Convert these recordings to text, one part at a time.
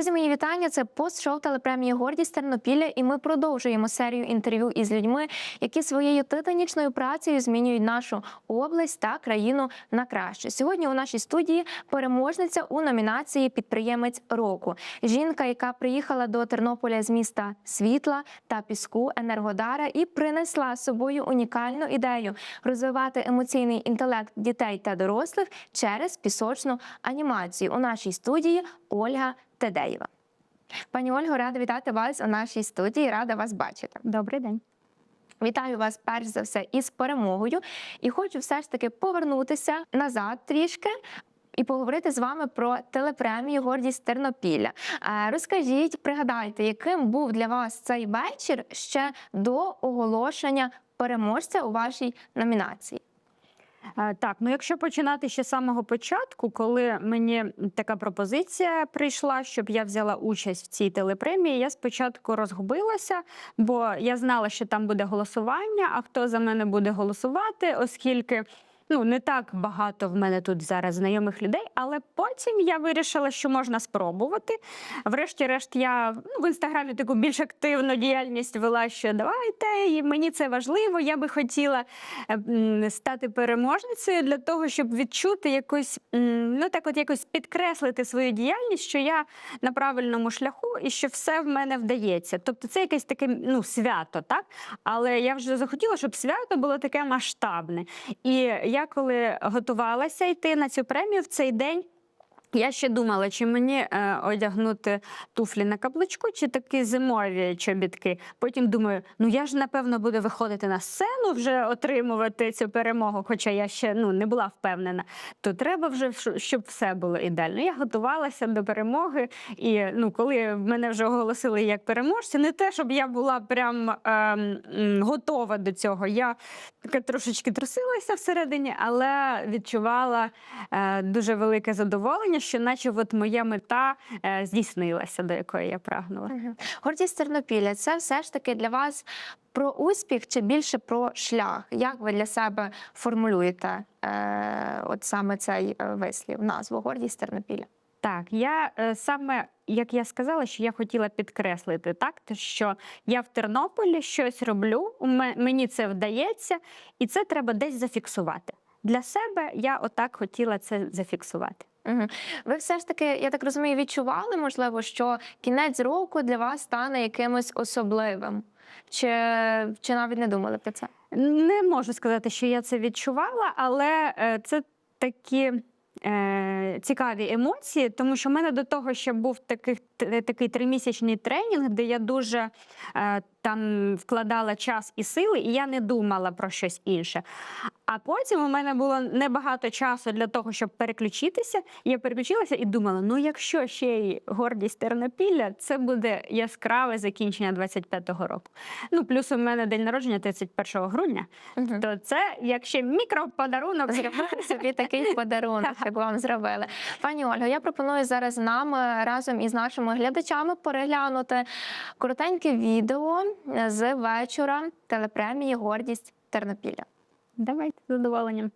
Друзі, мої вітання. Це пост-шоу телепремії Гордість Тернопілля, і ми продовжуємо серію інтерв'ю із людьми, які своєю титанічною працею змінюють нашу область та країну на краще. Сьогодні у нашій студії переможниця у номінації Підприємець року. Жінка, яка приїхала до Тернополя з міста світла та піску Енергодара і принесла з собою унікальну ідею розвивати емоційний інтелект дітей та дорослих через пісочну анімацію. У нашій студії Ольга Тедеєва. Пані Ольго, рада вітати вас у нашій студії. Рада вас бачити. Добрий день. Вітаю вас перш за все із перемогою. І хочу все ж таки повернутися назад трішки. І поговорити з вами про телепремію Гордість Тернопілля. Е, Розкажіть, пригадайте, яким був для вас цей вечір ще до оголошення переможця у вашій номінації? Е, Так, ну якщо починати ще з самого початку, коли мені така пропозиція прийшла, щоб я взяла участь в цій телепремії, я спочатку розгубилася, бо я знала, що там буде голосування, а хто за мене буде голосувати, оскільки. Ну, не так багато в мене тут зараз знайомих людей, але потім я вирішила, що можна спробувати. Врешті-решт, я ну, в інстаграмі таку більш активну діяльність вела, що давайте, і мені це важливо. Я би хотіла е, стати переможницею для того, щоб відчути якось, м, ну так, от якось підкреслити свою діяльність, що я на правильному шляху і що все в мене вдається. Тобто це якесь таке ну, свято, так? Але я вже захотіла, щоб свято було таке масштабне. І я коли готувалася йти на цю премію в цей день. Я ще думала, чи мені е, одягнути туфлі на каблучку, чи такі зимові чобітки. Потім думаю, ну я ж напевно буду виходити на сцену, вже отримувати цю перемогу, хоча я ще ну, не була впевнена. То треба вже, щоб все було ідеально. Я готувалася до перемоги, і ну, коли мене вже оголосили як переможця, не те, щоб я була прям ем, готова до цього. Я таке трошечки трусилася всередині, але відчувала е, дуже велике задоволення, що наче от моя мета е, здійснилася, до якої я прагнула. Гордість Тернопілля це все ж таки для вас про успіх чи більше про шлях? Як ви для себе формулюєте е, от саме цей е, вислів, назву Гордість Тернопілля? Так, я е, саме як я сказала, що я хотіла підкреслити так, що я в Тернополі щось роблю, мені це вдається, і це треба десь зафіксувати. Для себе я отак хотіла це зафіксувати. Ви все ж таки, я так розумію, відчували, можливо, що кінець року для вас стане якимось особливим? Чи, чи навіть не думали про це? Не можу сказати, що я це відчувала, але е, це такі. Е, цікаві емоції, тому що в мене до того ще був таких, такий тримісячний тренінг, де я дуже е, там вкладала час і сили, і я не думала про щось інше. А потім у мене було небагато часу для того, щоб переключитися. Я переключилася і думала: ну якщо ще й гордість Тернопілля, це буде яскраве закінчення 25-го року. Ну, плюс у мене день народження 31 грудня. Угу. То це як ще мікроподарунок. Зробили собі такий подарунок, як вам зробили. Пані Ольго, я пропоную зараз нам разом із нашими глядачами переглянути коротеньке відео з вечора телепремії Гордість Тернопілля. Давайте з задоволенням.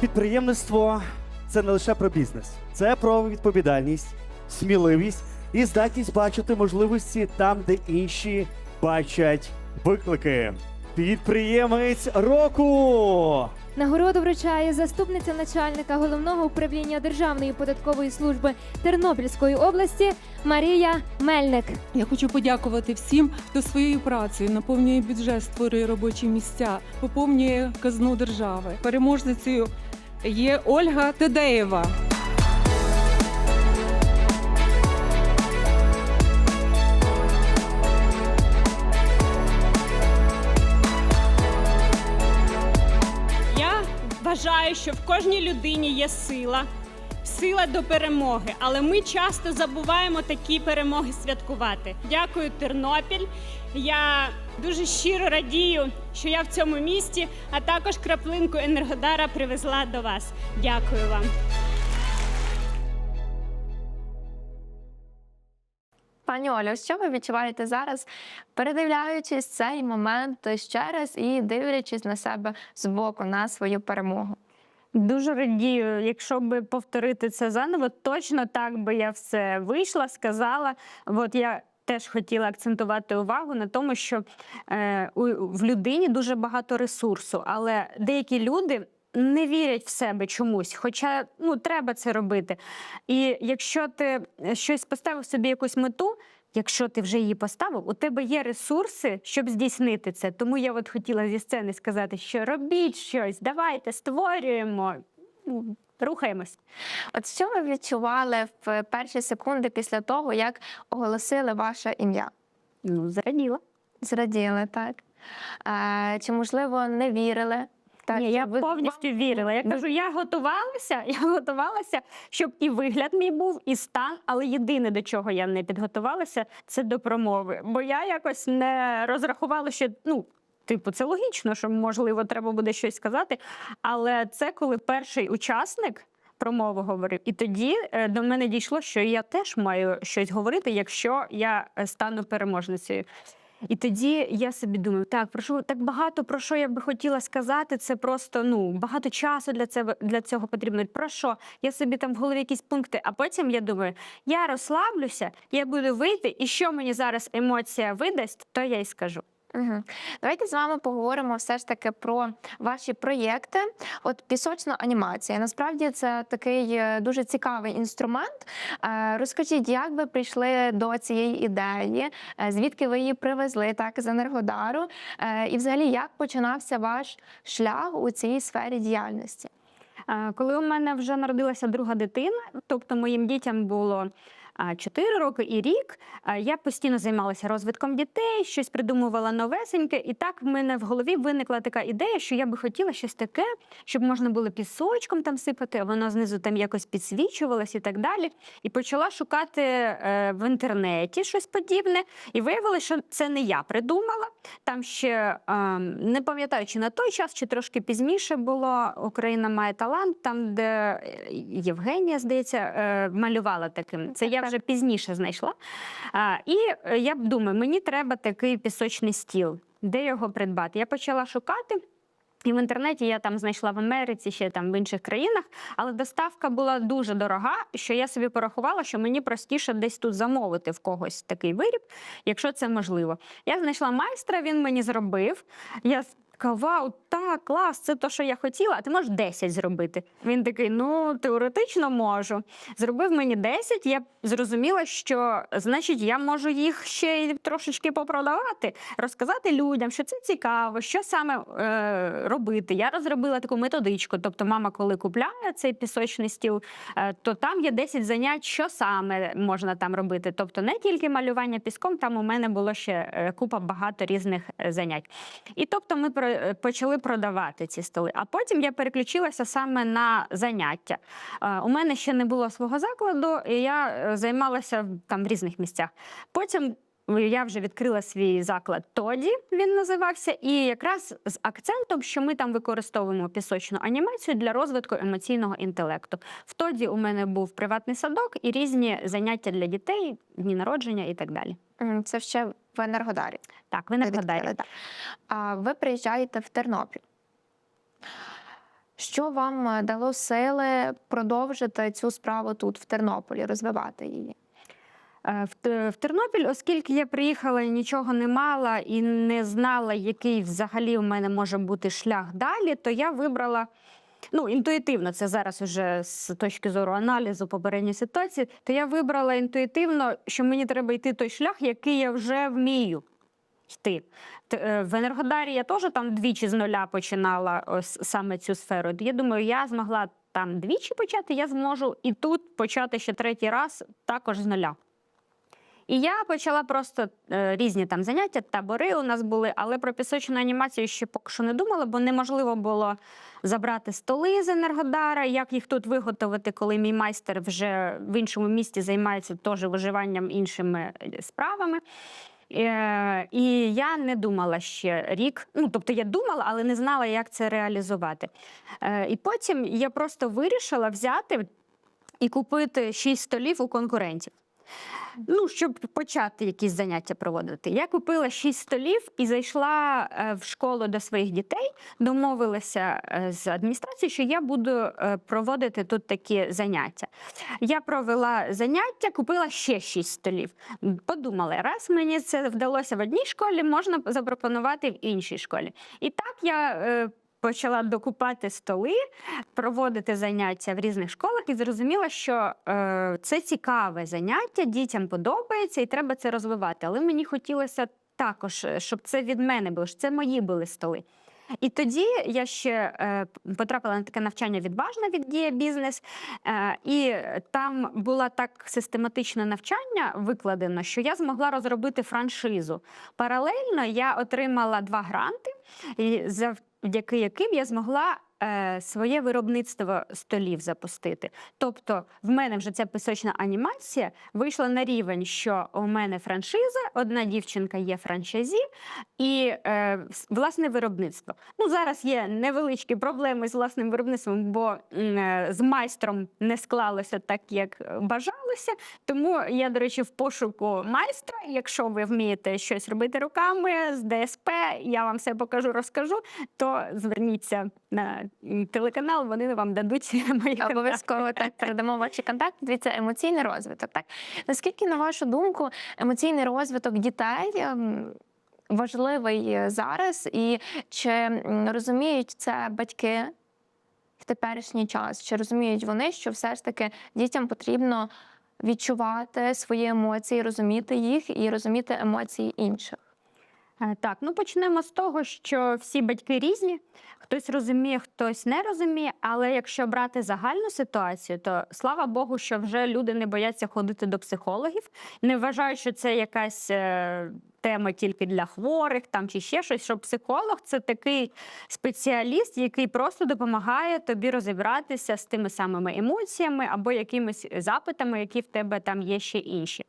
Підприємництво це не лише про бізнес, це про відповідальність, сміливість і здатність бачити можливості там, де інші бачать виклики. Підприємець року! Нагороду вручає заступниця начальника головного управління Державної податкової служби Тернопільської області Марія Мельник. Я хочу подякувати всім, хто своєю працею наповнює бюджет, створює робочі місця, поповнює казну держави. Переможницею є Ольга Тедеєва. Вважаю, що в кожній людині є сила, сила до перемоги, але ми часто забуваємо такі перемоги святкувати. Дякую, Тернопіль. Я дуже щиро радію, що я в цьому місті, а також краплинку Енергодара привезла до вас. Дякую вам. Пані Олю, що ви відчуваєте зараз, передивляючись цей момент ще раз і дивлячись на себе збоку на свою перемогу? Дуже радію, якщо би повторити це заново, точно так би я все вийшла, сказала. От я теж хотіла акцентувати увагу на тому, що е, у, в людині дуже багато ресурсу, але деякі люди. Не вірять в себе чомусь, хоча ну треба це робити. І якщо ти щось поставив собі якусь мету, якщо ти вже її поставив, у тебе є ресурси, щоб здійснити це. Тому я от хотіла зі сцени сказати, що робіть щось, давайте створюємо, ну, рухаємось. От що ви відчували в перші секунди після того, як оголосили ваше ім'я? Ну, зраділа. Зраділи, так? Е, чи, можливо, не вірили? Так, Ні, я ви- повністю вірила. Я кажу, я готувалася, я готувалася, щоб і вигляд мій був, і стан. Але єдине, до чого я не підготувалася, це до промови. Бо я якось не розрахувала, що ну. Типу, це логічно, що можливо треба буде щось сказати. Але це коли перший учасник промову говорив, і тоді е, до мене дійшло, що я теж маю щось говорити, якщо я е, стану переможницею. І тоді я собі думаю, так про що так багато про що я би хотіла сказати. Це просто ну багато часу для це для цього потрібно. Про що я собі там в голові якісь пункти. А потім я думаю, я розслаблюся, я буду вийти, і що мені зараз емоція видасть, то я й скажу. Угу. Давайте з вами поговоримо все ж таки про ваші проєкти. От пісочна анімація. Насправді це такий е, дуже цікавий інструмент. Е, Розкажіть, як ви прийшли до цієї ідеї, Е, звідки ви її привезли, так з Енергодару, і взагалі як починався ваш шлях у цій сфері діяльності? Коли у мене вже народилася друга дитина, тобто моїм дітям було. 4 роки і рік я постійно займалася розвитком дітей, щось придумувала новесеньке, і так в мене в голові виникла така ідея, що я би хотіла щось таке, щоб можна було пісочком там сипати, а воно знизу там якось підсвічувалось і так далі. І почала шукати е, в інтернеті щось подібне, і виявилося, що це не я придумала. Там ще е, не пам'ятаю, чи на той час, чи трошки пізніше було Україна має талант, там, де е, Євгенія, здається, е, малювала таким. Це я вже пізніше знайшла. А, і е, я думаю, мені треба такий пісочний стіл. Де його придбати? Я почала шукати. І в інтернеті я там знайшла в Америці, ще там в інших країнах, але доставка була дуже дорога, що я собі порахувала, що мені простіше десь тут замовити в когось такий виріб, якщо це можливо. Я знайшла майстра, він мені зробив. Я така, вау, так, клас, це те, що я хотіла, а ти можеш 10 зробити. Він такий, ну, теоретично можу. Зробив мені 10, я зрозуміла, що значить я можу їх ще й трошечки попродавати, розказати людям, що це цікаво, що саме е, робити. Я розробила таку методичку. Тобто, мама, коли купляє цей пісочний стіл, е, то там є 10 занять, що саме можна там робити. Тобто не тільки малювання піском, там у мене було ще е, купа багато різних е, занять. І тобто ми почали продавати ці столи. А потім я переключилася саме на заняття. Е, У мене ще не було свого закладу, і я е, займалася там в різних місцях. Потім я вже відкрила свій заклад тоді, він називався, і якраз з акцентом, що ми там використовуємо пісочну анімацію для розвитку емоційного інтелекту. В тоді у мене був приватний садок і різні заняття для дітей, дні народження і так далі. Це ще в Енергодарі. Так, відкрили, так. А ви приїжджаєте в Тернопіль. Що вам е, дало сили продовжити цю справу тут, в Тернополі, розвивати її? Е, В, Тернопіль, оскільки я приїхала і нічого не мала і не знала, який взагалі у мене може бути шлях далі, то я вибрала. Ну, інтуїтивно, це зараз уже з точки зору аналізу попередньої ситуації, то я вибрала інтуїтивно, що мені треба йти той шлях, який я вже вмію йти. Е, В Енергодарі я теж там двічі з нуля починала ось саме цю сферу. Я думаю, я змогла там двічі почати, я зможу і тут почати ще третій раз також з нуля. І я почала просто е, різні там заняття, табори у нас були, але про пісочну анімацію ще поки що не думала, бо неможливо було забрати столи з Енергодара, як їх тут виготовити, коли мій майстер вже в іншому місті займається теж виживанням іншими е, справами. Е, і я не думала ще рік. Ну, тобто я думала, але не знала, як це реалізувати. Е, і потім я просто вирішила взяти і купити шість столів у конкурентів. Ну, щоб почати якісь заняття проводити. Я купила шість столів і зайшла е, в школу до своїх дітей, домовилася е, з адміністрацією, що я буду е, проводити тут такі заняття. Я провела заняття, купила ще шість столів. Подумала, раз мені це вдалося в одній школі, можна запропонувати в іншій школі. І так я. Почала докупати столи, проводити заняття в різних школах і зрозуміла, що е, це цікаве заняття, дітям подобається і треба це розвивати. Але мені хотілося також, е, щоб це від мене було, щоб це мої були столи. І тоді я ще е, потрапила на таке навчання відважна від дія бізнес, е, і там було так систематичне навчання викладено, що я змогла розробити франшизу. Паралельно я отримала два гранти, і завдяки яким я змогла. Е, Своє виробництво столів запустити. Тобто, в мене вже ця пісочна анімація вийшла на рівень, що у мене франшиза, одна дівчинка є франшизі, і е, власне виробництво. Ну зараз є невеличкі проблеми з власним виробництвом, бо е, з майстром не склалося так, як е, бажалося. Тому я, до речі, в пошуку майстра. Якщо ви вмієте щось робити руками з ДСП, я вам все покажу, розкажу. То зверніться на телеканал, вони вам дадуть мої. Обов'язково так передамо ваші контакти. Дивіться, емоційний розвиток. Так наскільки, на вашу думку, емоційний розвиток дітей ем, важливий е, зараз, і чи розуміють це батьки в теперішній час? Чи розуміють вони, що все ж таки дітям потрібно відчувати свої емоції, розуміти їх і розуміти емоції інших? Е, Так, ну почнемо з того, що всі батьки різні. Хтось розуміє, хтось не розуміє. Але якщо брати загальну ситуацію, то слава Богу, що вже люди не бояться ходити до психологів, не вважають, що це якась е, тема тільки для хворих там чи ще щось. Що психолог це такий спеціаліст, який просто допомагає тобі розібратися з тими самими емоціями або якимись запитами, які в тебе там є ще інші.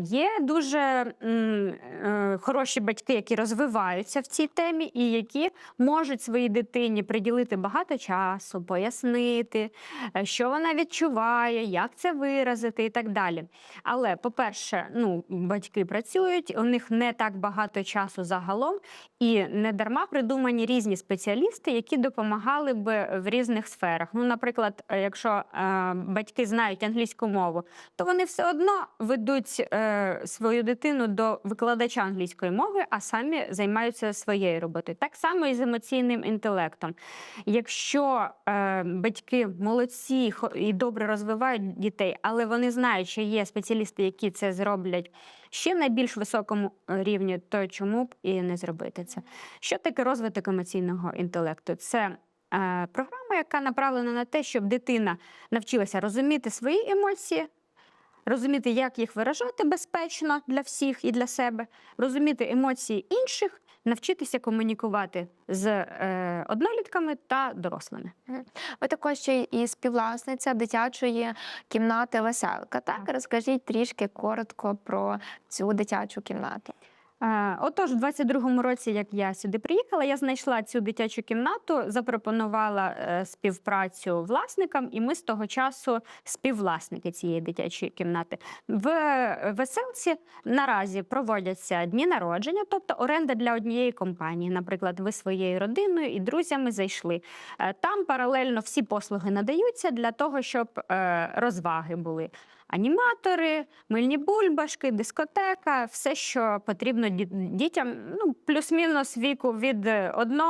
Є дуже е, хороші батьки, які розвиваються в цій темі, і які можуть своїй дитині приділити багато часу, пояснити, е, що вона відчуває, як це виразити і так далі. Але, по-перше, ну, батьки працюють, у них не так багато часу загалом, і не дарма придумані різні спеціалісти, які допомагали би в різних сферах. Ну, наприклад, е, якщо батьки знають англійську мову, то вони все одно ведуть е, свою дитину до викладача англійської мови, а самі займаються своєю роботою. Так само і з емоційним інтелектом. Якщо е, батьки молодці і добре розвивають дітей, але вони знають, що є спеціалісти, які це зроблять ще на більш високому е, рівні, то чому б і не зробити це? Що таке розвиток емоційного інтелекту? Це е, програма, яка направлена на те, щоб дитина навчилася розуміти свої емоції, розуміти, як їх виражати безпечно для всіх і для себе, розуміти емоції інших, навчитися комунікувати з е, однолітками та дорослими. Ви також ще і співвласниця дитячої кімнати Веселка. Так, Так. розкажіть трішки коротко про цю дитячу кімнату. Е, Отож, у 22-му році, як я сюди приїхала, я знайшла цю дитячу кімнату, запропонувала е, співпрацю власникам, і ми з того часу співвласники цієї дитячої кімнати. В веселці наразі проводяться дні народження, тобто оренда для однієї компанії. Наприклад, ви своєю родиною і друзями зайшли. Е, Там паралельно всі послуги надаються для того, щоб розваги були. Аніматори, мильні бульбашки, дискотека, все, що потрібно дітям, ну плюс-мінус віку від 1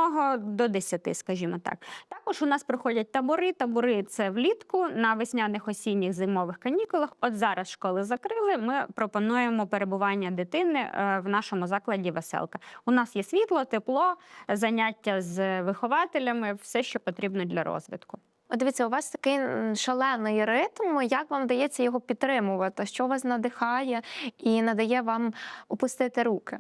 до 10, скажімо так. Також у нас проходять табори. Табори це влітку на весняних осінніх зимових канікулах. От зараз школи закрили. Ми пропонуємо перебування дитини е, в нашому закладі веселка. У нас є світло, тепло, заняття з вихователями, все, що потрібно для розвитку. От дивіться, у вас такий шалений ритм. Як вам вдається його підтримувати? Що вас надихає і надає вам опустити руки?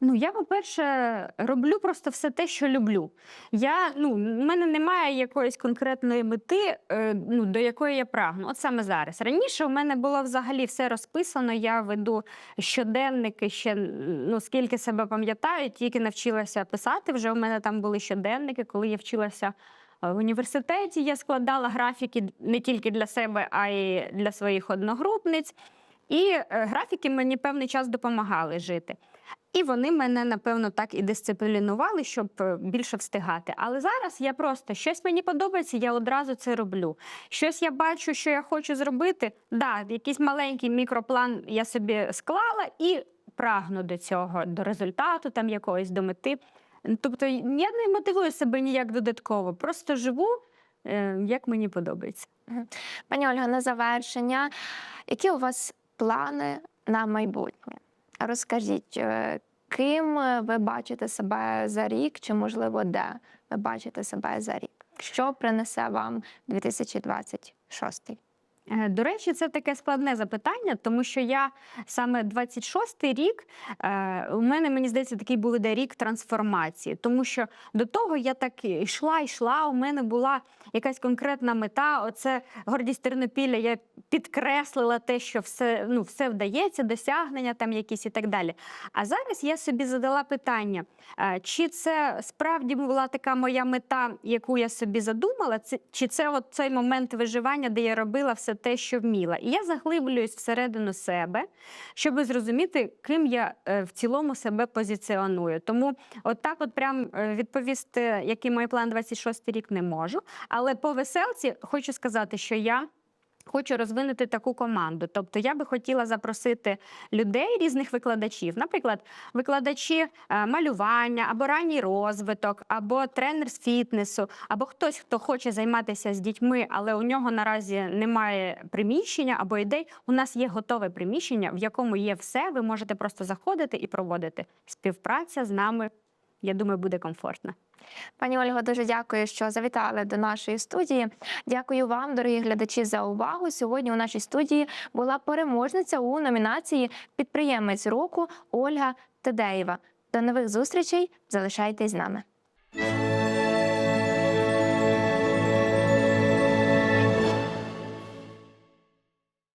Ну, я, по-перше, роблю просто все те, що люблю. Я, ну, в мене немає якоїсь конкретної мети, е, ну, до якої я прагну. От саме зараз. Раніше в мене було взагалі все розписано. Я веду щоденники, ще ну, скільки себе пам'ятаю, тільки навчилася писати. Вже у мене там були щоденники, коли я вчилася. Е, В університеті я складала графіки не тільки для себе, а й для своїх одногрупниць. І е, графіки мені певний час допомагали жити. І вони мене, напевно, так і дисциплінували, щоб е, більше встигати. Але зараз я просто щось мені подобається, я одразу це роблю. Щось я бачу, що я хочу зробити. Да, якийсь маленький мікроплан я собі склала і прагну до цього, до результату, там якогось до мети. Тобто я не мотивую себе ніяк додатково, просто живу, е, як мені подобається. Пані Ольга, на завершення, які у вас плани на майбутнє? Розкажіть, е, ким ви бачите себе за рік, чи можливо де ви бачите себе за рік? Що принесе вам 2026? Е, До речі, це таке складне запитання, тому що я саме 26-й рік е, у мене мені здається такий був іде рік трансформації, тому що до того я так йшла, йшла. У мене була якась конкретна мета. Оце гордість Тернопілля. Я підкреслила те, що все ну все вдається, досягнення там якісь і так далі. А зараз я собі задала питання: е, чи це справді була така моя мета, яку я собі задумала, чи це от цей момент виживання, де я робила все те, що вміла. І я заглиблююсь всередину себе, щоб зрозуміти, ким я е, в цілому себе позиціоную. Тому от так от прям е, відповісти, який мій план 26 рік, не можу. Але по веселці хочу сказати, що я. Хочу розвинути таку команду. Тобто я би хотіла запросити людей, різних викладачів, наприклад, викладачі е, малювання або ранній розвиток, або тренер з фітнесу, або хтось, хто хоче займатися з дітьми, але у нього наразі немає приміщення або ідей. У нас є готове приміщення, в якому є все. Ви можете просто заходити і проводити. Співпраця з нами, я думаю, буде комфортна. Пані Ольго, дуже дякую, що завітали до нашої студії. Дякую вам, дорогі глядачі, за увагу. Сьогодні у нашій студії була переможниця у номінації Підприємець року Ольга Тедеєва. До нових зустрічей. Залишайтесь з нами.